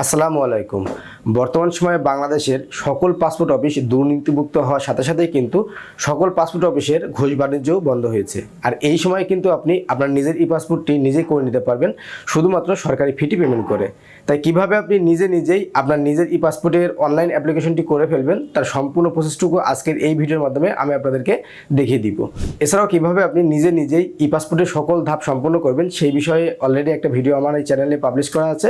আসসালামু আলাইকুম। বর্তমান সময়ে বাংলাদেশের সকল পাসপোর্ট অফিস দুর্নীতিমুক্ত হওয়ার সাথে সাথেই কিন্তু সকল পাসপোর্ট অফিসের ঘোষ বাণিজ্যও বন্ধ হয়েছে। আর এই সময় কিন্তু আপনি আপনার নিজের ই পাসপোর্টটি নিজেই করে নিতে পারবেন, শুধুমাত্র সরকারি ফিটি পেমেন্ট করে। তাই কীভাবে আপনি নিজে নিজেই আপনার নিজের ই পাসপোর্টের অনলাইন অ্যাপ্লিকেশনটি করে ফেলবেন, তার সম্পূর্ণ প্রসেসটুকু আজকের এই ভিডিওর মাধ্যমে আমি আপনাদেরকে দেখিয়ে দিব। এছাড়াও কীভাবে আপনি নিজে নিজেই ই পাসপোর্টের সকল ধাপ সম্পূর্ণ করবেন, সেই বিষয়ে অলরেডি একটা ভিডিও আমার এই চ্যানেলে পাবলিশ করা আছে।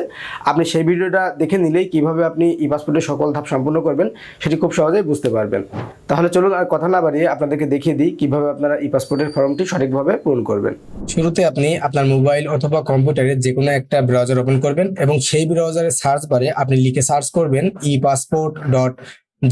আপনি সেই ভিডিওটা দেখে নিলেই কীভাবে আপনি ই পাসপোর্টের সকল ধাপ সম্পূর্ণ করবেন, সেটি খুব সহজেই বুঝতে পারবেন। তাহলে চলুন আর কথা না বাড়িয়ে আপনাদেরকে দেখিয়ে দিই কীভাবে আপনারা ই পাসপোর্টের ফর্মটি সঠিকভাবে পূরণ করবেন। শুরুতে আপনি আপনার মোবাইল অথবা কম্পিউটারে যে কোনো একটা ব্রাউজার ওপেন করবেন এবং সেই ব্রাউজারে সার্চ বারে আপনি লিখে সার্চ করবেন e passport dot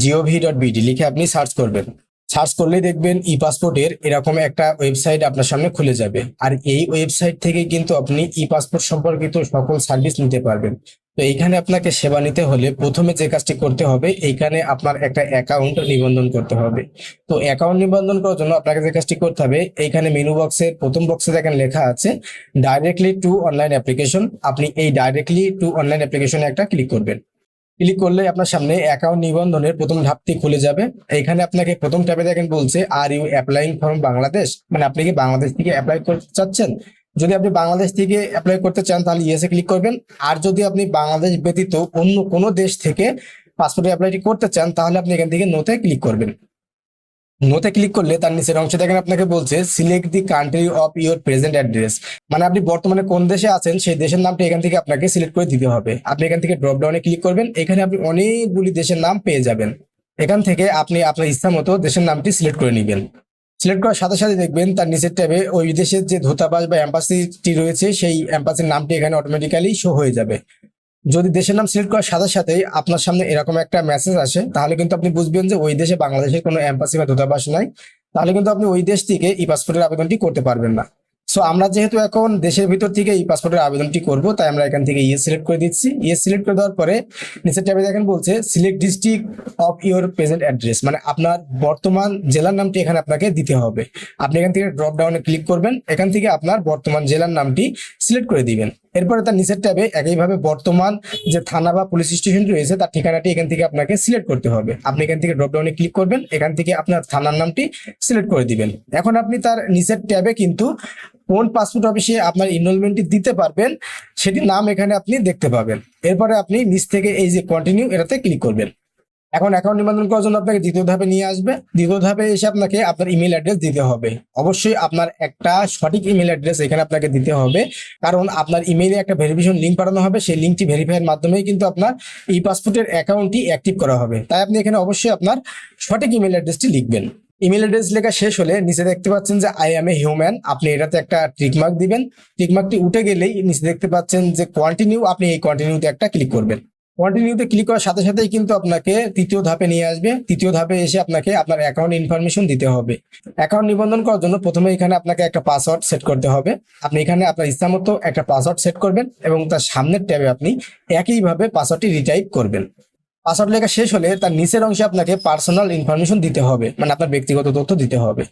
GOV dot BD লিখে আপনি সার্চ করবেন। সার্চ করলেই দেখবেন ই পাসপোর্টের এরকম একটা ওয়েবসাইট আপনার সামনে খুলে যাবে। আর এই ওয়েবসাইট থেকে কিন্তু আপনি ই পাসপোর্ট সম্পর্কিত সকল সার্ভিস নিতে পারবেন। তো এইখানে আপনাকে সেবা নিতে হলে প্রথমে যে কাজটি করতে হবে, এইখানে আপনার একটা অ্যাকাউন্ট নিবন্ধন করতে হবে। তো অ্যাকাউন্ট নিবন্ধন করার জন্য আপনাকে যে কাজটি করতে হবে, এইখানে মেনু বক্সের প্রথম বক্সে দেখেন লেখা আছে ডাইরেক্টলি টু অনলাইন অ্যাপ্লিকেশন আপনি এই ডাইরেক্টলি টু অনলাইন অ্যাপ্লিকেশনে একটা ক্লিক করবেন। ক্লিক করলে আপনার সামনে অ্যাকাউন্ট নিবন্ধনের প্রথম ধাপটি খুলে যাবে। এখানে আপনাকে প্রথম ট্যাবে দেখেন বলছে are you applying from Bangladesh মানে আপনি কি বাংলাদেশ থেকে অ্যাপ্লাই করতে চাচ্ছেন? যদি আপনি বাংলাদেশ থেকে অ্যাপ্লাই করতে চান, তাহলে ইয়েসে ক্লিক করবেন। আর যদি আপনি বাংলাদেশ ব্যতীত অন্য কোনো দেশ থেকে পাসপোর্ট অ্যাপ্লাইটি করতে চান, তাহলে আপনি এখান থেকে নোতে ক্লিক করবেন। নোতে ক্লিক করলে তার নিচের অংশে দেখেন আপনাকে বলছে select the country of your present address মানে আপনি বর্তমানে কোন দেশে আছেন, সেই দেশের নামটা এখান থেকে আপনাকে সিলেক্ট করে দিতে হবে। আপনি এখান থেকে ড্রপ ডাউনে ক্লিক করবেন, এখানে আপনি অনেকগুলি দেশের নাম পেয়ে যাবেন। এখান থেকে আপনি আপনার ইচ্ছা মতো দেশের নামটি সিলেক্ট করে নেবেন। সিলেক্ট করার সাথে সাথে দেখবেন তার নিচের ট্যাবে ওই দেশের যে ধূতাবাস বা অ্যাম্বাসিটি রয়েছে, সেই অ্যাম্বাসির নামটি এখানে অটোমেটিক্যালি শো হয়ে যাবে। যদি দেশের নাম সিলেক্ট করার সাথে সাথে আপনার সামনে এরকম একটা মেসেজ আসে, তাহলে কিন্তু আপনি বুঝবেন যে ওই দেশে বাংলাদেশের কোনো অ্যাম্বাসি বা দূতাবাস নাই। তাহলে কিন্তু আপনি ওই দেশ থেকে ই পাসপোর্টের আবেদনটি করতে পারবেন না। সো আমরা যেহেতু এখন দেশের ভিতর থেকে এই পাসপোর্টের আবেদনটি করব, তাই আমরা এখান থেকে ইয়ে সিলেক্ট করে দিচ্ছি। ইয়ে সিলেক্ট করে দেওয়ার পরে নিচের ট্যাবে দেখেন বলছে select district of your present address মানে আপনার বর্তমান জেলার নামটি এখানে আপনাকে দিতে হবে। আপনি এখান থেকে ড্রপ ডাউনে ক্লিক করবেন, এখান থেকে আপনার বর্তমান জেলার নামটি সিলেক্ট করে দিবেন। এরপরে তার নিচের ট্যাবে একইভাবে বর্তমান যে থানা বা পুলিশ স্টেশন রয়েছে, তার ঠিকানাটি এখান থেকে আপনাকে সিলেক্ট করতে হবে। আপনি এখান থেকে ড্রপডাউনে ক্লিক করবেন, এখান থেকে আপনার থানার নামটি সিলেক্ট করে দিবেন। এখন আপনি তার নিচের ট্যাবে কিন্তু কোন পাসপোর্ট অফিসে আপনার ইনরোলমেন্টটি দিতে পারবেন সেটি নাম এখানে আপনি দেখতে পাবেন। এরপরে আপনি নিচ থেকে এই যে কন্টিনিউ এটাতে ক্লিক করবেন। এখন অ্যাকাউন্ট নিবন্ধন করার জন্য আপনাকে দ্বিতীয় ধাপে নিয়ে আসবে। দ্বিতীয় ধাপে এসে আপনাকে আপনার ইমেল অ্যাড্রেস দিতে হবে। অবশ্যই আপনার একটা সঠিক ইমেল অ্যাড্রেস এখানে আপনাকে দিতে হবে। কারণ আপনার ইমেইলে একটা ভেরিফিকেশন লিঙ্ক পাঠানো হবে। সেই লিঙ্কটি ভেরিফাইয়ের মাধ্যমেই কিন্তু আপনার ই পাসপোর্টের অ্যাকাউন্টটি অ্যাক্টিভ করা হবে। তাই আপনি এখানে অবশ্যই আপনার সঠিক ইমেল অ্যাড্রেসটি লিখবেন। ইমেল অ্যাড্রেস লেখা শেষ হলে নিচে দেখতে পাচ্ছেন যে আই এম এ হিউম্যান আপনি এটাতে একটা টিকমার্ক দিবেন। টিকমার্কটি উঠে গেলেই নিচে দেখতে পাচ্ছেন যে কন্টিনিউ আপনি এই কন্টিনিউতে একটা ক্লিক করবেন। কন্টিনিউতে ক্লিক করার সাথে সাথেই কিন্তু আপনাকে তৃতীয় ধাপে নিয়ে আসবে। তৃতীয় ধাপে এসে আপনাকে আপনার অ্যাকাউন্ট ইনফরমেশন দিতে হবে। অ্যাকাউন্ট নিবন্ধন করার জন্য প্রথমে এখানে আপনাকে একটা পাসওয়ার্ড সেট করতে হবে। আপনি এখানে আপনার ইচ্ছা মতো একটা পাসওয়ার্ড সেট করবেন এবং তার সামনের ট্যাবে আপনি একইভাবে পাসওয়ার্ডটি রিটাইপ করবেন। পাসওয়ার্ড লেখা শেষ হলে তার নিচের অংশে আপনাকে পার্সোনাল ইনফরমেশন দিতে হবে মানে আপনার ব্যক্তিগত তথ্য দিতে হবে।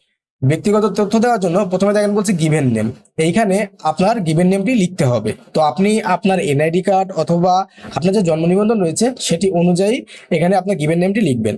ব্যক্তিগত তথ্য দেওয়ার জন্য প্রথমে দেখেন বলছে গিভেন নেম এইখানে আপনার গিভেন নেমটি লিখতে হবে। তো আপনি আপনার এনআইডি কার্ড অথবা আপনার যে জন্ম নিবন্ধন রয়েছে, সেটি অনুযায়ী এখানে আপনার গিভেন নেমটি লিখবেন।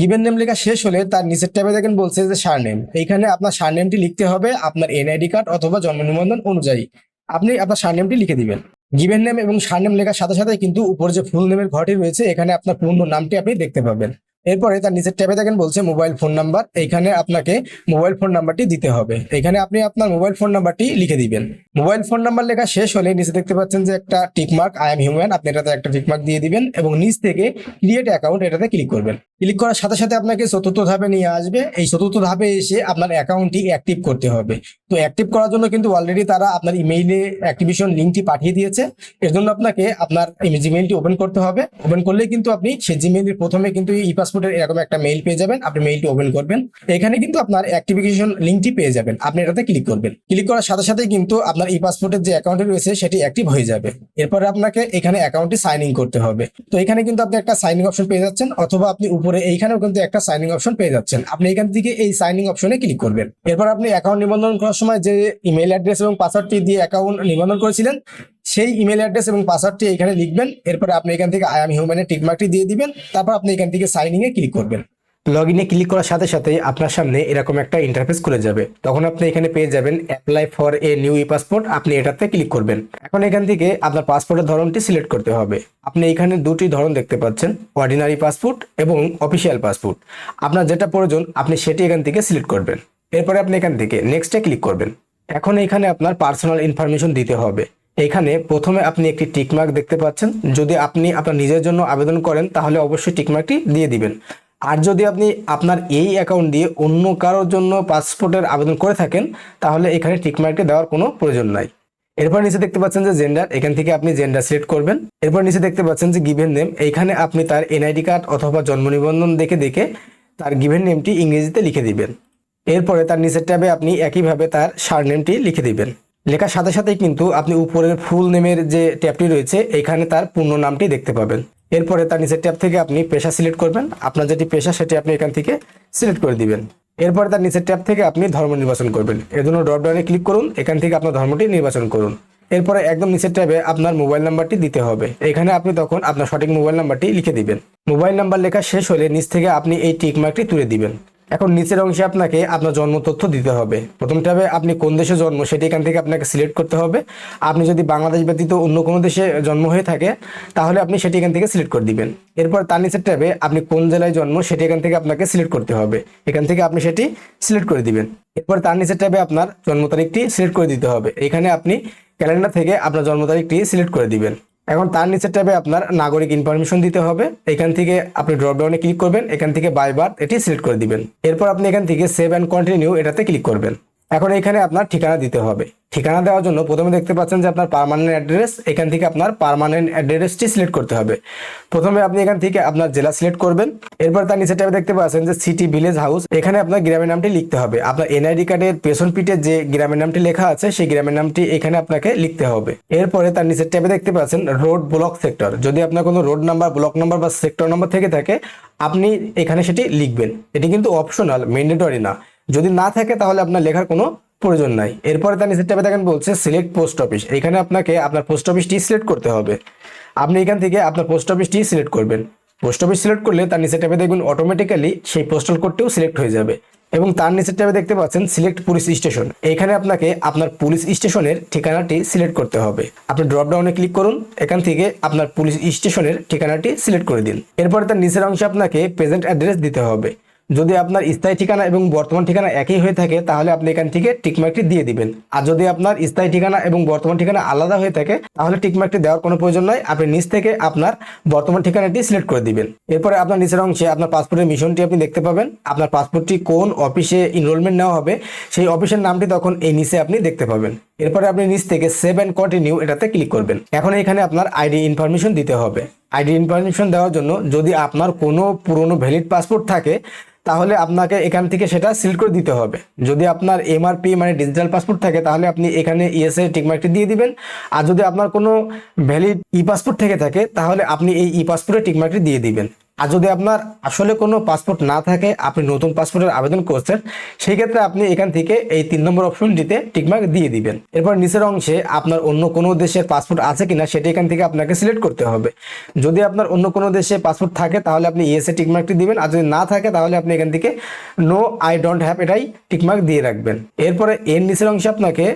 গিভেন নেম লেখা শেষ হলে তার নিচের ট্যাবে দেখেন বলছে যে সার নেম এইখানে আপনার সার নেমটি লিখতে হবে আপনার এনআইডি কার্ড অথবা জন্ম নিবন্ধন অনুযায়ী। আপনি আপনার সার নেমটি লিখে দিবেন। গিভেন নেম এবং সার নেম লেখার সাথে সাথে কিন্তু উপরে যে ফুল নেমের ঘরটি রয়েছে, এখানে আপনার পূর্ণ নামটি আপনি দেখতে পাবেন। এরপরে তার নিচের ট্যাবে দেখেন বলছে মোবাইল ফোন নাম্বার এখানে আপনাকে মোবাইল ফোন নাম্বারটি দিতে হবে। এখানে আপনি আপনার মোবাইল ফোন নাম্বারটি লিখে দিবেন। মোবাইল ফোন নাম্বার লেখা শেষ হলে নিচে দেখতে পাচ্ছেন যে একটা টিকমার্ক আই এম হিউম্যান আপনি এটাতে একটা টিকমার্ক দিয়ে দিবেন এবং নিচ থেকে ক্রিয়েট অ্যাকাউন্ট এটাতে ক্লিক করবেন। ক্লিক করার সাথে সাথে আপনাকে চতুর্থ ধাপে নিয়ে আসবে। এই চতুর্থ ধাপে এসে আপনার অ্যাকাউন্টটি অ্যাক্টিভ করতে হবে। তো অ্যাক্টিভ করার জন্য কিন্তু অলরেডি তারা আপনার ইমেইলে অ্যাক্টিভেশন লিঙ্কটি পাঠিয়ে দিয়েছে। এর জন্য আপনাকে আপনার জিমেইলটি ওপেন করতে হবে। ওপেন করলেই কিন্তু আপনি সেই জিমেইলের প্রথমে কিন্তু ই পাসপোর্টের এরকম একটা মেইল পেয়ে যাবেন, আপনি মেইলটি ওপেন করবেন। এখানে কিন্তু আপনার অ্যাক্টিভিকেশন লিঙ্কটি পেয়ে যাবেন। আপনি এটাতে ক্লিক করবেন। ক্লিক করার সাথে সাথে কিন্তু আপনার ই পাসপোর্টের যে অ্যাকাউন্টে রয়েছে, সেটি অ্যাক্টিভ হয়ে যাবে। এরপরে আপনাকে এখানে অ্যাকাউন্টটি সাইন ইন করতে হবে। তো এখানে কিন্তু আপনি একটা সাইনিং অপশন পেয়ে যাচ্ছেন, অথবা আপনি উপরে এইখানেও কিন্তু একটা সাইনিং অপশন পেয়ে যাচ্ছেন। আপনি এখান থেকে এই সাইনিং অপশনে ক্লিক করবেন। এরপর আপনি অ্যাকাউন্ট নিবন্ধন করার সময় যে ইমেল অ্যাড্রেস এবং পাসওয়ার্ডটি দিয়ে অ্যাকাউন্ট নিবন্ধন করেছিলেন সেই ইমেল অ্যাড্রেস এবং পাসওয়ার্ডটি এখানে লিখবেন। এরপরে আপনি এখান থেকে আই এম হিউম্যানের টিকমার্কটি দিয়ে দিবেন। তারপর আপনি এখান থেকে সাইনিং এ ক্লিক করবেন। লগ ইনে ক্লিক করার সাথে সাথে আপনার সামনে এরকম একটা ইন্টারফেস খুলে যাবে। তখন আপনি এখানে পেয়ে যাবেন apply for a new e passport আপনি এটাতে ক্লিক করবেন। এখন এখান থেকে আপনার পাসপোর্টের ধরনটি সিলেক্ট করতে হবে। আপনি এখানে দুটি ধরন দেখতে পাচ্ছেন অর্ডিনারি পাসপোর্ট এবং অফিসিয়াল পাসপোর্ট আপনার যেটা প্রয়োজন, আপনি সেটি এখান থেকে সিলেক্ট করবেন। এরপরে আপনি এখান থেকে নেক্সটে ক্লিক করবেন। এখন এখানে আপনার পার্সোনাল ইনফরমেশন দিতে হবে। এখানে প্রথমে আপনি একটি টিকমার্ক দেখতে পাচ্ছেন। যদি আপনি আপনার নিজের জন্য আবেদন করেন, তাহলে অবশ্যই টিকমার্কটি দিয়ে দিবেন। আর যদি আপনি আপনার এই অ্যাকাউন্ট দিয়ে অন্য কারোর জন্য পাসপোর্টের আবেদন করে থাকেন, তাহলে এখানে টিকমার্কটি দেওয়ার কোনো প্রয়োজন নাই। এরপর নিচে দেখতে পাচ্ছেন যে জেন্ডার এখান থেকে আপনি জেন্ডার সিলেক্ট করবেন। এরপর নিচে দেখতে পাচ্ছেন যে গিভেন নেম এখানে আপনি তার এনআইডি কার্ড অথবা জন্ম নিবন্ধন দেখে দেখে তার গিভেন নেমটি ইংরেজিতে লিখে দিবেন। এরপরে তার নিচের ট্যাবে আপনি একইভাবে তার সার নেমটি লিখে দিবেন। লেখার সাথে সাথেই কিন্তু আপনি উপরের ফুল নেমের যে ট্যাবটি রয়েছে এখানে তার পূর্ণ নামটি দেখতে পাবেন। এরপরে তার নিচের ট্যাব থেকে আপনি পেশা সিলেক্ট করবেন। আপনার যেটি পেশা, সেটি আপনি এখান থেকে সিলেক্ট করে দিবেন। এরপরে তার নিচের ট্যাব থেকে আপনি ধর্ম নির্বাচন করবেন। এর জন্য ড্রপ ডাউনে ক্লিক করুন, এখান থেকে আপনার ধর্মটি নির্বাচন করুন। এরপরে একদম নিচের ট্যাবে আপনার মোবাইল নাম্বারটি দিতে হবে। এখানে আপনি তখন আপনার সঠিক মোবাইল নাম্বারটি লিখে দিবেন। মোবাইল নাম্বার লেখা শেষ হলে নিচ থেকে আপনি এই টিক মার্কটি তুলে দিবেন। এখন নিচের অংশে আপনাকে আপনার জন্ম তথ্য দিতে হবে। প্রথম ট্যাবে আপনি কোন দেশে জন্ম, সেটি এখান থেকে আপনাকে সিলেক্ট করতে হবে। আপনি যদি বাংলাদেশ ব্যতীত অন্য কোনো দেশে জন্ম হয়ে থাকে, তাহলে আপনি সেটি এখান থেকে সিলেক্ট করে দিবেন। এরপর তার নিচের ট্যাবে আপনি কোন জেলায় জন্ম, সেটি এখান থেকে আপনাকে সিলেক্ট করতে হবে। এখান থেকে আপনি সেটি সিলেক্ট করে দিবেন। এরপর তার নিচের ট্যাবে আপনার জন্ম তারিখটি সিলেক্ট করে দিতে হবে। এখানে আপনি ক্যালেন্ডার থেকে আপনার জন্ম তারিখটি সিলেক্ট করে দিবেন। এখন তার নিচের ট্যাবে আপনার নাগরিক ইনফরমেশন দিতে হবে। এখান থেকে আপনি ড্রপডাউনে ক্লিক করবেন। এখান থেকে বাই বার্থ এটি সিলেক্ট করে দিবেন। এরপর আপনি এখান থেকে সেভ অ্যান্ড কন্টিনিউ এটাতে ক্লিক করবেন। এখন এখানে আপনার ঠিকানা দিতে হবে। ঠিকানা দেওয়ার জন্য প্রথমে দেখতে পাচ্ছেন যে আপনার পারমানেন্ট অ্যাড্রেস এখান থেকে আপনার পার্মানেন্ট অ্যাড্রেসটি সিলেক্ট করতে হবে। প্রথমে আপনি এখান থেকে আপনার জেলা সিলেক্ট করবেন। এরপর তার নিচে ট্যাবে দেখতে পাচ্ছেন যে সিটি ভিলেজ হাউস এখানে আপনার গ্রামের নামটি লিখতে হবে। আপনার এনআইডি কার্ডের পেছন পিঠে যে গ্রামের নামটি লেখা আছে, সেই গ্রামের নামটি এখানে আপনাকে লিখতে হবে। এরপরে তার নিচের ট্যাবে দেখতে পাচ্ছেন রোড ব্লক সেক্টর যদি আপনার কোনো রোড নাম্বার ব্লক নাম্বার বা সেক্টর নাম্বার থেকে থাকে, আপনি এখানে সেটি লিখবেন। এটি কিন্তু অপশনাল ম্যান্ডেটরি না। যদি না থাকে তাহলে আপনার লেখার কোনো প্রয়োজন নাই। এরপরে তার নিচের ট্যাবে দেখেন বলছে সিলেক্ট পোস্ট অফিস এখানে আপনাকে আপনার পোস্ট অফিসটি সিলেক্ট করতে হবে। আপনি এখান থেকে আপনার পোস্ট অফিসটি সিলেক্ট করবেন। পোস্ট অফিস সিলেক্ট করলে তার নিচের ট্যাবে দেখবেন অটোমেটিক্যালি সেই পোস্টাল কোডটিও সিলেক্ট হয়ে যাবে এবং তার নিচের ট্যাবে দেখতে পাচ্ছেন সিলেক্ট পুলিশ স্টেশন এখানে আপনাকে আপনার পুলিশ স্টেশনের ঠিকানাটি সিলেক্ট করতে হবে। আপনি ড্রপ ডাউনে ক্লিক করুন, এখান থেকে আপনার পুলিশ স্টেশনের ঠিকানাটি সিলেক্ট করে দিন। এরপরে তার নিচের অংশে আপনাকে প্রেজেন্ট অ্যাড্রেস দিতে হবে। যদি আপনার স্থায়ী ঠিকানা এবং বর্তমান ঠিকানা একই হয়ে থাকে, তাহলে আপনি এখান থেকে টিকমার্কটি দিয়ে দিবেন। আর যদি আপনার স্থায়ী ঠিকানা এবং বর্তমান ঠিকানা আলাদা হয়ে থাকে, তাহলে টিকমার্কটি দেওয়ার কোনো প্রয়োজন নয় আপনি নিচ থেকে আপনার বর্তমান ঠিকানাটি সিলেক্ট করে দিবেন। এরপরে আপনার নিচের অংশে আপনার পাসপোর্টের মিশনটি আপনি দেখতে পাবেন। আপনার পাসপোর্টটি কোন অফিসে এনরোলমেন্ট নেওয়া হবে, সেই অফিসের নামটি তখন এই নিচে আপনি দেখতে পাবেন। এরপরে আপনি নিচ থেকে সেভ অ্যান্ড কন্টিনিউ এটাতে ক্লিক করবেন। এখন এখানে আপনার আইডি ইনফরমেশন দিতে হবে। আইডি ইনফরমেশন দেওয়ার জন্য যদি আপনার কোনো পুরনো ভ্যালিড পাসপোর্ট থাকে, তাহলে আপনাকে এখান থেকে সেটা সিল করে দিতে হবে। যদি আপনার এমআরপি মানে ডিজিটাল পাসপোর্ট থাকে, তাহলে আপনি এখানে ইএসএ টিকমার্কটি দিয়ে দিবেন। আর যদি আপনার কোনো ভ্যালিড ই পাসপোর্ট থেকে থাকে, তাহলে আপনি এই ই পাসপোর্টে টিকমার্কটি দিয়ে দিবেন। আর যদি আপনার আসলে কোনো পাসপোর্ট না থাকে, আপনি নতুন পাসপোর্টের আবেদন করছেন, সেই ক্ষেত্রে আপনি এখান থেকে এই তিন নম্বর অপশনটিতে টিকমার্ক দিয়ে দিবেন। এরপর নিচের অংশে আপনার অন্য কোনো দেশের পাসপোর্ট আছে কিনা, সেটা এখান থেকে আপনাকে সিলেক্ট করতে হবে। যদি আপনার অন্য কোনো দেশে পাসপোর্ট থাকে, তাহলে আপনি ইএসএ টিকমার্কটি দিবেন, আর যদি না থাকে, তাহলে আপনি এখান থেকে নো আই ডোন্ট হ্যাভ এটাই টিকমার্ক দিয়ে রাখবেন। এরপরে এর নিচের অংশে আপনাকে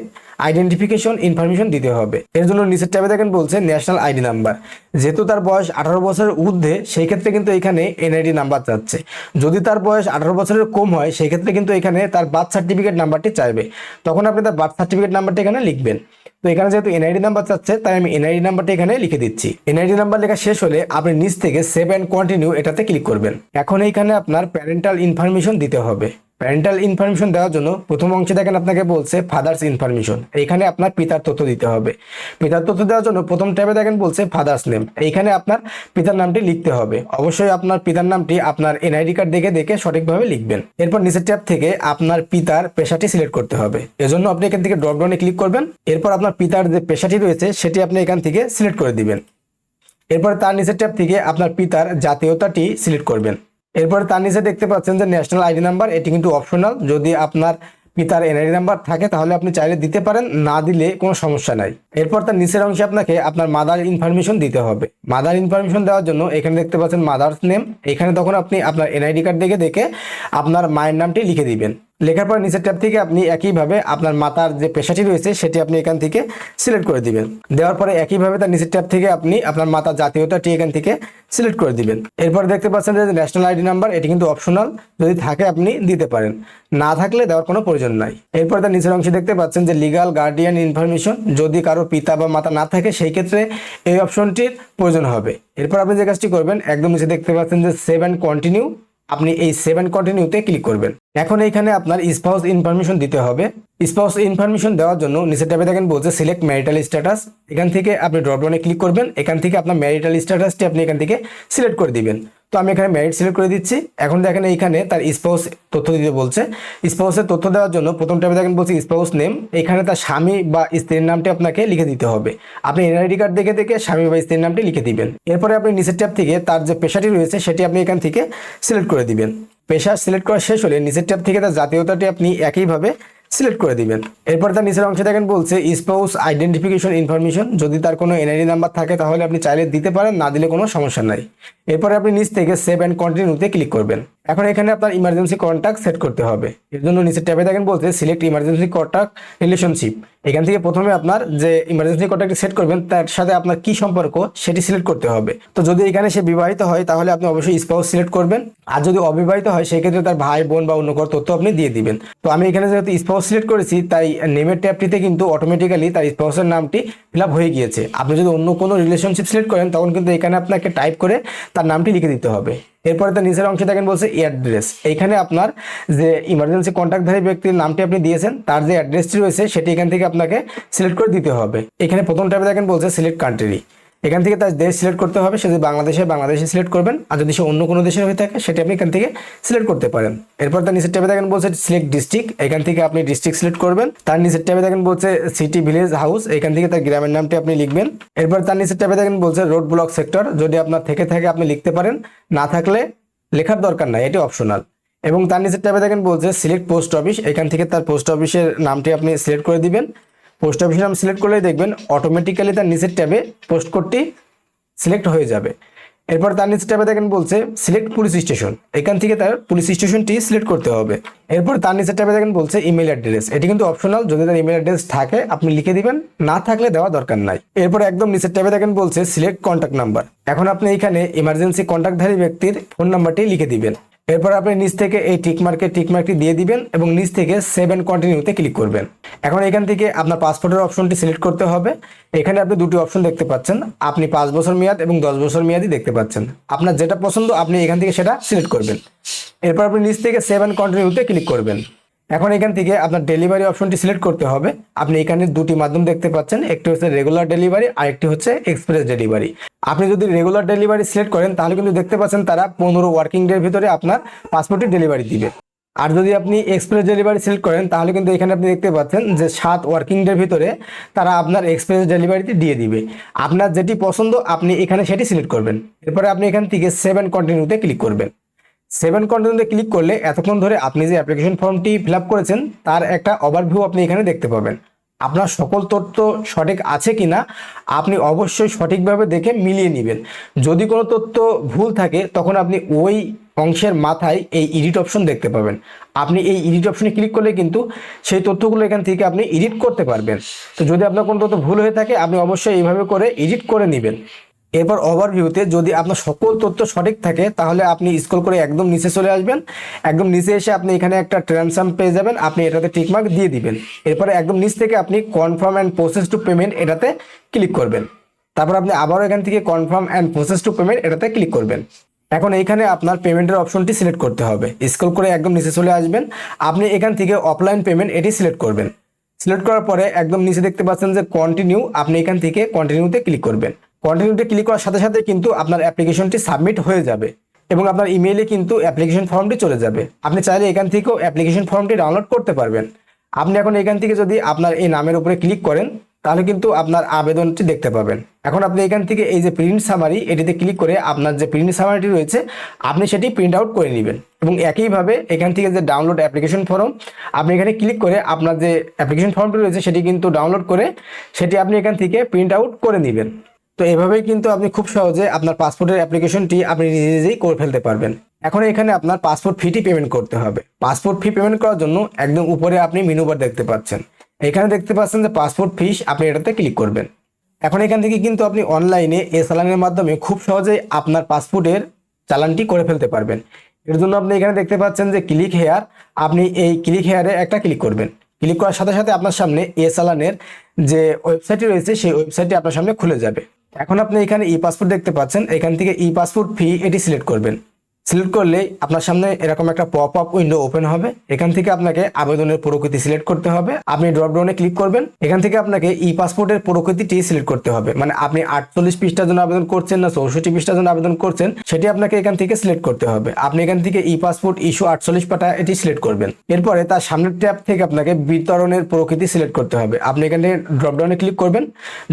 আইডেন্টিফিকেশন ইনফরমেশন দিতে হবে। এর জন্য নিচের ট্যাবে দেখেন বলছে ন্যাশনাল আইডি নাম্বার যেহেতু তার বয়স আঠারো বছরের ঊর্ধ্বে, সেই ক্ষেত্রে কিন্তু এখানে এনআইডি নাম্বার চাচ্ছে। যদি তার বয়স আঠারো বছরের কম হয়, সেই ক্ষেত্রে কিন্তু এখানে তার বার্থ সার্টিফিকেট নাম্বারটি চাইবে। তখন আপনি তার বার্থ সার্টিফিকেট নাম্বারটি এখানে লিখবেন। তো এখানে যেহেতু এনআইডি নাম্বার চাচ্ছে, তাই আমি এনআইডি নাম্বারটা এখানে লিখে দিচ্ছি। এনআইডি নাম্বার লেখা শেষ হলে আপনি নিচ থেকে সেভ অ্যান্ড কন্টিনিউ এটাতে ক্লিক করবেন। এখন এইখানে আপনার প্যারেন্টাল ইনফরমেশন দিতে হবে। প্যারেন্টাল ইনফরমেশন দেওয়ার জন্য প্রথম অংশে দেখেন আপনাকে বলছে ফাদার্স ইনফরমেশন এইখানে আপনার পিতার তথ্য দিতে হবে। পিতার তথ্য দেওয়ার জন্য প্রথম ট্যাবে দেখেন বলছে ফাদার্স নেম এইখানে আপনার পিতার নামটি লিখতে হবে। অবশ্যই আপনার পিতার নামটি আপনার এনআইডি কার্ড দেখে দেখে সঠিকভাবে লিখবেন। এরপর নিচের ট্যাব থেকে আপনার পিতার পেশাটি সিলেক্ট করতে হবে। এজন্য আপনি এখান থেকে ড্রপ ডাউনে ক্লিক করবেন। এরপর আপনার পিতার যে পেশাটি রয়েছে সেটি আপনি এখান থেকে সিলেক্ট করে দিবেন। এরপর তার নিচের ট্যাব থেকে আপনার পিতার জাতীয়তাটি সিলেক্ট করবেন। এরপরে তার নিচে দেখতে পাচ্ছেন যে ন্যাশনাল আইডি নাম্বার এটি কিন্তু অপশনাল যদি আপনার পিতার এনআইডি নাম্বার থাকে, তাহলে আপনি চাইলে দিতে পারেন, না দিলে কোনো সমস্যা নাই। এরপর তার নিচের অংশে আপনাকে আপনার মাদার ইনফরমেশন দিতে হবে। মাদার ইনফরমেশন দেওয়ার জন্য এখানে দেখতে পাচ্ছেন মাদার্স নেম এখানে তখন আপনি আপনার এনআইডি কার্ড দেখে দেখে আপনার মায়ের নামটি লিখে দিবেন। লেখার পর নিচের ট্যাব থেকে আপনি একইভাবে আপনার মাতার যে পেশাটি রয়েছে, সেটি আপনি এখান থেকে সিলেক্ট করে দিবেন। দেওয়ার পরে একইভাবে তার নিচের ট্যাব থেকে আপনি আপনার মাতার জাতীয়তাটি এখান থেকে সিলেক্ট করে দিবেন। এরপর দেখতে পাচ্ছেন যে ন্যাশনাল আইডি নাম্বার এটি কিন্তু অপশনাল যদি থাকে আপনি দিতে পারেন। না থাকলে দেওয়ার কোনো প্রয়োজন নাই। এরপর তার নিচের অংশে দেখতে পাচ্ছেন যে লিগাল গার্ডিয়ান ইনফরমেশন যদি কারও পিতা বা মাতা না থাকে, সেই ক্ষেত্রে এই অপশনটির প্রয়োজন হবে। এরপর আপনি যে কাজটি করবেন, একদম নিচে দেখতে পাচ্ছেন যে সেভ অ্যান্ড কন্টিনিউ আপনি এই সেভেন কন্টিনিউতে ক্লিক করবেন। এখন এইখানে আপনার স্পাউস ইনফরমেশন দিতে হবে। স্পাউস ইনফরমেশন দেওয়ার জন্য নিচে ট্যাবে দেখেন বলছে সিলেক্ট ম্যারিটাল স্ট্যাটাস এখান থেকে আপনি ড্রপডাউনে ক্লিক করবেন। এখান থেকে আপনার ম্যারিটাল স্ট্যাটাসটি আপনি এখান থেকে সিলেক্ট করে দিবেন। তো আমি এখানে ম্যারিট সিলেক্ট করে দিচ্ছি। এখন দেখেন এইখানে তার স্পাউস তথ্য দিতে বলছে। স্পাউসের তথ্য দেওয়ার জন্য প্রথম ট্যাবে দেখেন বলছে স্পাউস নেম এখানে তার স্বামী বা স্ত্রীর নামটি আপনাকে লিখে দিতে হবে। আপনি এনআইডি কার্ড দেখে দেখে স্বামী বা স্ত্রীর নামটি লিখে দিবেন। এরপরে আপনি নিচের ট্যাব থেকে তার যে পেশাটি রয়েছে, সেটি আপনি এখান থেকে সিলেক্ট করে দিবেন। পেশা সিলেক্ট করা শেষ হলে নিচের ট্যাব থেকে তার জাতীয়তাটি আপনি একইভাবে সিলেক্ট করে দিবেন। এরপর তার নিচের অংশে দেখেন বলছে স্পাউস আইডেন্টিফিকেশন ইনফরমেশন যদি তার কোনো এনআইডি নাম্বার থাকে, তাহলে আপনি চাইলে দিতে পারেন, না দিলে কোনো সমস্যা নাই। এরপরে আপনি নিচ থেকে সেভ অ্যান্ড কন্টিনিউতে ক্লিক করবেন। এখন এখানে আপনার ইমার্জেন্সি কন্ট্যাক্ট সেট করতে হবে। এর জন্য নিচের ট্যাবে দেখেন বলতে সিলেক্ট ইমার্জেন্সি কন্ট্যাক্ট রিলেশনশিপ এখান থেকে প্রথমে আপনার যে ইমার্জেন্সি কন্ট্যাক্ট সেট করবেন, তার সাথে আপনার কি সম্পর্ক সেটি সিলেক্ট করতে হবে। তো যদি এখানে সে বিবাহিত হয়, তাহলে আপনি অবশ্যই স্পাউস সিলেক্ট করবেন। আর যদি অবিবাহিত হয়, সেক্ষেত্রে তার ভাই, বোন বা অন্য কোনো তথ্য আপনি দিয়ে দিবেন। তো আমি এখানে যেহেতু স্পাউস সিলেক্ট করেছি, তাই নেমের ট্যাবটিতে কিন্তু অটোমেটিক্যালি তার স্পাউসের নামটি ফিল হয়ে গিয়েছে। আপনি যদি অন্য কোনো রিলেশনশিপ সিলেক্ট করেন, তখন কিন্তু এখানে আপনাকে টাইপ করে তার নামটি লিখে দিতে হবে। এরপরে তার নিচের অংশে দেখেন বলছে অ্যাড্রেস এখানে আপনার যে ইমার্জেন্সি কন্ট্যাক্টধারী ব্যক্তির নামটি আপনি দিয়েছেন, তার যে অ্যাড্রেসটি রয়েছে, সেটি এখান থেকে আপনাকে সিলেক্ট করে দিতে হবে। এখানে প্রথম ট্যাবে দেখেন বলছে সিলেক্ট কান্ট্রি এখান থেকে তার দেশ সিলেক্ট করতে হবে, সে যদি বাংলাদেশে বাংলাদেশে সিলেক্ট করবেন, আর যদি সে অন্য কোনো দেশে হয়ে থাকে, সেটি আপনি এখান থেকে সিলেক্ট করতে পারেন। এরপর তার নিচের ট্যাবে দেখেন বলছে সিলেক্ট ডিস্ট্রিক্ট এখান থেকে আপনি ডিস্ট্রিক্ট সিলেক্ট করবেন। তার নিচের ট্যাবে দেখেন বলছে সিটি ভিলেজ হাউস এখান থেকে তার গ্রামের নামটি আপনি লিখবেন। এরপর তার নিচের ট্যাবে দেখেন বলছে রোড ব্লক সেক্টর যদি আপনার থেকে থাকে, আপনি লিখতে পারেন। না থাকলে লেখার দরকার নাই এটি অপশনাল এবং তার নিচের ট্যাবে দেখেন বলছে সিলেক্ট পোস্ট অফিস এখান থেকে তার পোস্ট অফিসের নামটি আপনি সিলেক্ট করে দিবেন। পোস্ট অফিসের নাম সিলেক্ট করলেই দেখবেন অটোমেটিক্যালি তার নিচের ট্যাবে পোস্ট কোডটি সিলেক্ট হয়ে যাবে। এরপর তার নিচে ট্যাবে দেখেন বলছে সিলেক্ট পুলিশ স্টেশন এখান থেকে তার পুলিশ স্টেশনটি সিলেক্ট করতে হবে। এরপর তার নিচে ট্যাবে দেখেন বলছে ইমেল অ্যাড্রেস এটি কিন্তু অপশনাল যদি তার ইমেল অ্যাড্রেস থাকে, আপনি লিখে দিবেন, না থাকলে দেওয়া দরকার নাই। এরপর একদম নিচের ট্যাবে দেখেন বলছে সিলেক্ট কন্ট্যাক্ট নাম্বার এখন আপনি এখানে ইমার্জেন্সি কন্ট্যাক্টধারী ব্যক্তির ফোন নাম্বারটি লিখে দিবেন। এরপর আপনি নিচ থেকে এই টিকমার্কের টিকমার্কটি দিয়ে দিবেন এবং নিচ থেকে সেভেন কন্টিনিউতে ক্লিক করবেন। এখন এখান থেকে আপনার পাসপোর্টের অপশনটি সিলেক্ট করতে হবে। এখানে আপনি দুটি অপশন দেখতে পাচ্ছেন। আপনি পাঁচ বছর মেয়াদ এবং দশ বছর মেয়াদি দেখতে পাচ্ছেন। আপনার যেটা পছন্দ, আপনি এখান থেকে সেটা সিলেক্ট করবেন। এরপর আপনি নিচ থেকে সেভেন কন্টিনিউতে ক্লিক করবেন। এখন এখান থেকে আপনার ডেলিভারি অপশনটি সিলেক্ট করতে হবে। আপনি এখানে দুটি মাধ্যম দেখতে পাচ্ছেন, একটি হচ্ছে রেগুলার ডেলিভারি আর একটি হচ্ছে এক্সপ্রেস ডেলিভারি আপনি যদি রেগুলার ডেলিভারি সিলেক্ট করেন, তাহলে কিন্তু দেখতে পাচ্ছেন তারা পনেরো ওয়ার্কিং ডের ভিতরে আপনার পাসপোর্টটি ডেলিভারি দিবে। আর যদি আপনি এক্সপ্রেস ডেলিভারি সিলেক্ট করেন, তাহলে কিন্তু এখানে আপনি দেখতে পাচ্ছেন যে সাত ওয়ার্কিং ডের ভিতরে তারা আপনার এক্সপ্রেস ডেলিভারিটি দিয়ে দিবে। আপনার যেটি পছন্দ, আপনি এখানে সেটি সিলেক্ট করবেন। এরপরে আপনি এখান থেকে সেভেন কন্টিনিউতে ক্লিক করবেন। সেভেন কন্টিনিউতে ক্লিক করলে এতক্ষণ ধরে আপনি যে অ্যাপ্লিকেশন ফর্মটি ফিল করেছেন, তার একটা ওভারভিউ আপনি এখানে দেখতে পাবেন। আপনার সকল তথ্য সঠিক আছে কিনা, আপনি অবশ্যই সঠিকভাবে দেখে মিলিয়ে নেবেন। যদি কোনো তথ্য ভুল থাকে, তখন আপনি ওই অংশের মাথায় এই এডিট অপশন দেখতে পাবেন। আপনি এই এডিট অপশনে ক্লিক করলে কিন্তু সেই তথ্যগুলো এখান থেকে আপনি এডিট করতে পারবেন। তো যদি আপনার কোনো তথ্য ভুল হয়ে থাকে, আপনি অবশ্যই এইভাবে করে এডিট করে নেবেন। এরপর ওভারভিউতে যদি আপনার সকল তথ্য সঠিক থাকে, তাহলে আপনি স্ক্রল করে একদম নিচে চলে আসবেন। একদম নিচে এসে আপনি এখানে একটা ট্রানসাম পেয়ে যাবেন। আপনি এটাতে টিকমার্ক দিয়ে দিবেন। এরপরে একদম নিচ থেকে আপনি confirm and process to payment এটাতে ক্লিক করবেন। তারপর আপনি আবারও এখান থেকে confirm and process to payment এটাতে ক্লিক করবেন। এখন এইখানে আপনার পেমেন্টের অপশনটি সিলেক্ট করতে হবে। স্ক্রল করে একদম নিচে চলে আসবেন। আপনি এখান থেকে অফলাইন পেমেন্ট এটি সিলেক্ট করবেন। সিলেক্ট করার পরে একদম নিচে দেখতে পাচ্ছেন যে কন্টিনিউ আপনি এখান থেকে কন্টিনিউতে ক্লিক করবেন। কন্টিনিউতে ক্লিক করার সাথে সাথে কিন্তু আপনার অ্যাপ্লিকেশনটি সাবমিট হয়ে যাবে এবং আপনার ইমেইলে কিন্তু অ্যাপ্লিকেশন ফর্মটি চলে যাবে। আপনি চাইলে এখান থেকেও অ্যাপ্লিকেশন ফর্মটি ডাউনলোড করতে পারবেন। আপনি এখন এখান থেকে যদি আপনার এই নামের উপরে ক্লিক করেন, তাহলে কিন্তু আপনার আবেদনটি দেখতে পাবেন। এখন আপনি এখান থেকে এই যে প্রিন্ট সামারি এটিতে ক্লিক করে আপনার যে প্রিন্ট সামারিটি রয়েছে, আপনি সেটি প্রিন্ট আউট করে নেবেন এবং একইভাবে এখান থেকে যে ডাউনলোড অ্যাপ্লিকেশন ফর্ম আপনি এখানে ক্লিক করে আপনার যে অ্যাপ্লিকেশন ফর্মটি রয়েছে, সেটি কিন্তু ডাউনলোড করে সেটি আপনি এখান থেকে প্রিন্ট আউট করে নেবেন। তো এভাবেই কিন্তু আপনি খুব সহজে আপনার পাসপোর্টের অ্যাপ্লিকেশনটি আপনি নিজে নিজেই করে ফেলতে পারবেন। এখন এখানে আপনার পাসপোর্ট ফিটি পেমেন্ট করতে হবে। পাসপোর্ট ফি পেমেন্ট করার জন্য একদম উপরে আপনি মেনু বার দেখতে পাচ্ছেন। এখানে দেখতে পাচ্ছেন যে পাসপোর্ট ফিস আপনি এটাতে ক্লিক করবেন। এখন এখান থেকে কিন্তু আপনি অনলাইনে এ চালানের মাধ্যমে খুব সহজেই আপনার পাসপোর্টের চালানটি করে ফেলতে পারবেন। এর জন্য আপনি এখানে দেখতে পাচ্ছেন যে ক্লিক হেয়ার, আপনি এই ক্লিক হেয়ারে একটা ক্লিক করবেন। ক্লিক করার সাথে সাথে আপনার সামনে এ চালানের যে ওয়েবসাইটটি রয়েছে, সেই ওয়েবসাইটটি আপনার সামনে খুলে যাবে। এখন আপনি এখানে ই পাসপোর্ট দেখতে পাচ্ছেন, এখান থেকে ই পাসপোর্ট ফি এটি সিলেক্ট করবেন। সিলেক্ট করলে আপনার সামনে এরকম একটা পপ আপ উইন্ডো ওপেন হবে। এখান থেকে আপনাকে আবেদনের প্রকৃতি সিলেক্ট করতে হবে। আপনি ড্রপ ডাউনে ক্লিক করবেন। এখান থেকে আপনাকে ই পাসপোর্টের প্রকৃতিটি সিলেক্ট করতে হবে। মানে আপনি আটচল্লিশ পৃষ্ঠার জন্য আবেদন করছেন না, চৌষট্টি পৃষ্ঠার জন্য আবেদন করছেন, সেটি আপনাকে এখান থেকে সিলেক্ট করতে হবে। আপনি এখান থেকে ই পাসপোর্ট ইস্যু আটচল্লিশ পাতা এটি সিলেক্ট করবেন। এরপরে তার সামনের ট্যাব থেকে আপনাকে বিতরণের প্রকৃতি সিলেক্ট করতে হবে। আপনি এখানে ড্রপ ডাউনে ক্লিক করবেন।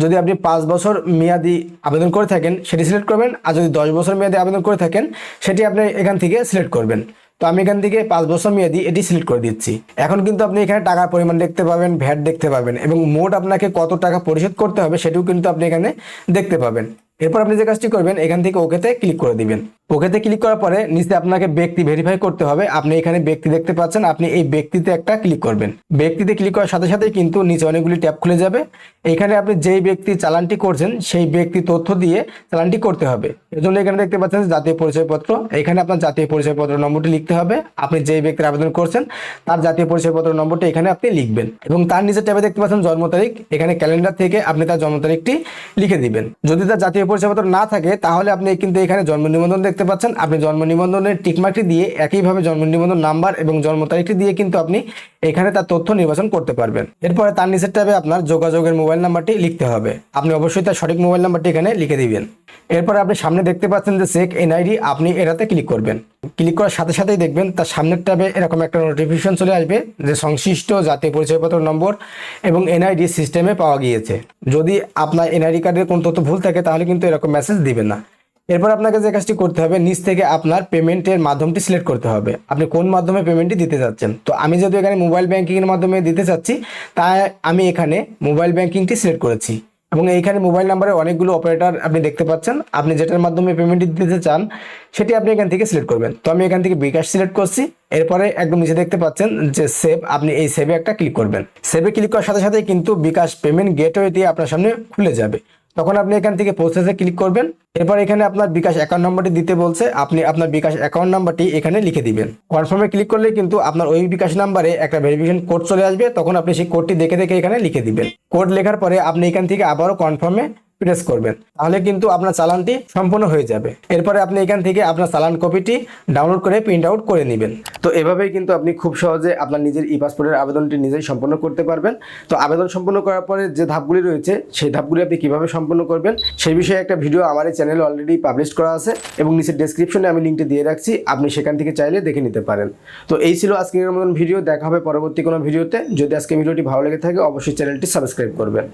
যদি আপনি পাঁচ বছর মেয়াদি আবেদন করে থাকেন, সেটি সিলেক্ট করবেন। আর যদি দশ বছর মেয়াদি আবেদন করে থাকেন, সেটি আপনি এখান থেকে সিলেক্ট করবেন। তো আমি এখান থেকে পাঁচ বছর মেয়াদি এটি সিলেক্ট করে দিচ্ছি। এখন কিন্তু আপনি এখানে টাকার পরিমাণ দেখতে পাবেন ভ্যাট দেখতে পাবেন এবং মোট আপনাকে কত টাকা পরিশোধ করতে হবে সেটিও কিন্তু আপনি এখানে দেখতে পাবেন। এরপর আপনি যে কাজটি করবেন, এখান থেকে ওকেতে ক্লিক করে দিবেন। ওকেতে ক্লিক করার পরে নিচে আপনাকে ব্যক্তি ভেরিফাই করতে হবে। আপনি এখানে ব্যক্তি দেখতে পাচ্ছেন, আপনি এই ব্যক্তিতে একটা ক্লিক করবেন। ব্যক্তিতে ক্লিক করার সাথে সাথে কিন্তু নিচে অনেকগুলি ট্যাব খুলে যাবে। এখানে আপনি যেই ব্যক্তি চালানটি করছেন, সেই ব্যক্তি তথ্য দিয়ে চালানটি করতে হবে। এর জন্য এখানে দেখতে পাচ্ছেন জাতীয় পরিচয়পত্র। এখানে আপনার জাতীয় পরিচয়পত্র নম্বরটি লিখতে হবে। আপনি যেই ব্যক্তির আবেদন করছেন, তার জাতীয় পরিচয়পত্র নম্বরটি এখানে আপনি লিখবেন এবং তার নিচে ট্যাবে দেখতে পাচ্ছেন জন্ম তারিখ। এখানে ক্যালেন্ডার থেকে আপনি তার জন্ম তারিখটি লিখে দিবেন। যদি তার জাতীয় পরিচয়পত্র না থাকে, তাহলে আপনি কিন্তু এখানে জন্ম নিবন্ধন দেখতে পাচ্ছেন, আপনি জন্ম নিবন্ধনের টিকমার্কটি দিয়ে একইভাবে জন্ম নিবন্ধন নাম্বার এবং জন্ম তারিখটি দিয়ে কিন্তু আপনি এখানে তার তথ্য নির্বাচন করতে পারবেন। এরপরে তার নিচের ট্যাবে আপনার যোগাযোগের মোবাইল নাম্বারটি লিখতে হবে। আপনি অবশ্যই তার সঠিক মোবাইল নাম্বারটি এখানে লিখে দিবেন। এরপরে আপনি সামনে দেখতে পাচ্ছেন যে চেক এনআইডি আপনি এটাতে ক্লিক করবেন। ক্লিক করার সাথে সাথেই দেখবেন তার সামনের ট্যাবে এরকম একটা নোটিফিকেশন চলে আসবে যে সংশ্লিষ্ট জাতীয় পরিচয়পত্র নম্বর এবং এনআইডি সিস্টেমে পাওয়া গিয়েছে। যদি আপনার এনআইডি কার্ডের কোনো তথ্য ভুল থাকে তাহলে কিন্তু এরকম মেসেজ দিবেন না। এরপর আপনাকে যে কাজটি করতে হবে, নিচ থেকে আপনার পেমেন্টের মাধ্যমটি সিলেক্ট করতে হবে। আপনি কোন মাধ্যমে পেমেন্টটি দিতে চাচ্ছেন তো আমি যেহেতু এখানে মোবাইল ব্যাঙ্কিংয়ের মাধ্যমে দিতে চাচ্ছি, তাই আমি এখানে মোবাইল ব্যাঙ্কিংটি সিলেক্ট করেছি। এবং এইখানে মোবাইল নাম্বারে অনেকগুলো অপারেটর আপনি দেখতে পাচ্ছেন। আপনি যেটার মাধ্যমে পেমেন্ট দিতে চান, সেটি আপনি এখান থেকে সিলেক্ট করবেন। তো আমি এখান থেকে বিকাশ সিলেক্ট করছি। এরপরে একদম নিচে দেখতে পাচ্ছেন যে সেভ, আপনি এই সেভে একটা ক্লিক করবেন। সেভে ক্লিক করার সাথে সাথে কিন্তু বিকাশ পেমেন্ট গেটওয়েটি আপনার সামনে খুলে যাবে। তখন আপনি এখান থেকে প্রসেসে ক্লিক করবেন। এরপর এখানে আপনার বিকাশ অ্যাকাউন্ট নাম্বারটি দিতে বলছে, আপনি আপনার বিকাশ অ্যাকাউন্ট নাম্বারটি এখানে লিখে দিবেন। কনফার্মে ক্লিক করলে কিন্তু আপনার ওই বিকাশ নাম্বারে একটা ভেরিফিকেশন কোড চলে আসবে, তখন আপনি সেই কোডটি দেখে দেখে এখানে লিখে দিবেন। কোড লেখার পরে আপনি এখান থেকে আবারও কনফার্মে প্রেস করবেন, তাহলে কিন্তু আপনার চালানটি সম্পূর্ণ হয়ে যাবে। এরপরে আপনি এখান থেকে আপনার চালান কপিটি ডাউনলোড করে প্রিন্ট আউট করে নেবেন। তো এভাবেই কিন্তু আপনি খুব সহজে আপনার নিজের ই পাসপোর্টের আবেদনটি নিজেই সম্পন্ন করতে পারবেন। তো আবেদন সম্পন্ন করার পরে যে ধাপগুলি রয়েছে, সেই ধাপগুলি আপনি কীভাবে সম্পন্ন করবেন, সেই বিষয়ে একটা ভিডিও আমার এই চ্যানেলে অলরেডি পাবলিশ করা আছে এবং নিচের ডেসক্রিপশনে আমি লিঙ্কটি দিয়ে রাখছি, আপনি সেখান থেকে চাইলে দেখে নিতে পারেন। তো এই ছিল আজকের মতন ভিডিও দেখা হবে পরবর্তী কোনো ভিডিওতে যদি আজকে ভিডিওটি ভালো লেগে থাকে, অবশ্যই চ্যানেলটি সাবস্ক্রাইব করবেন।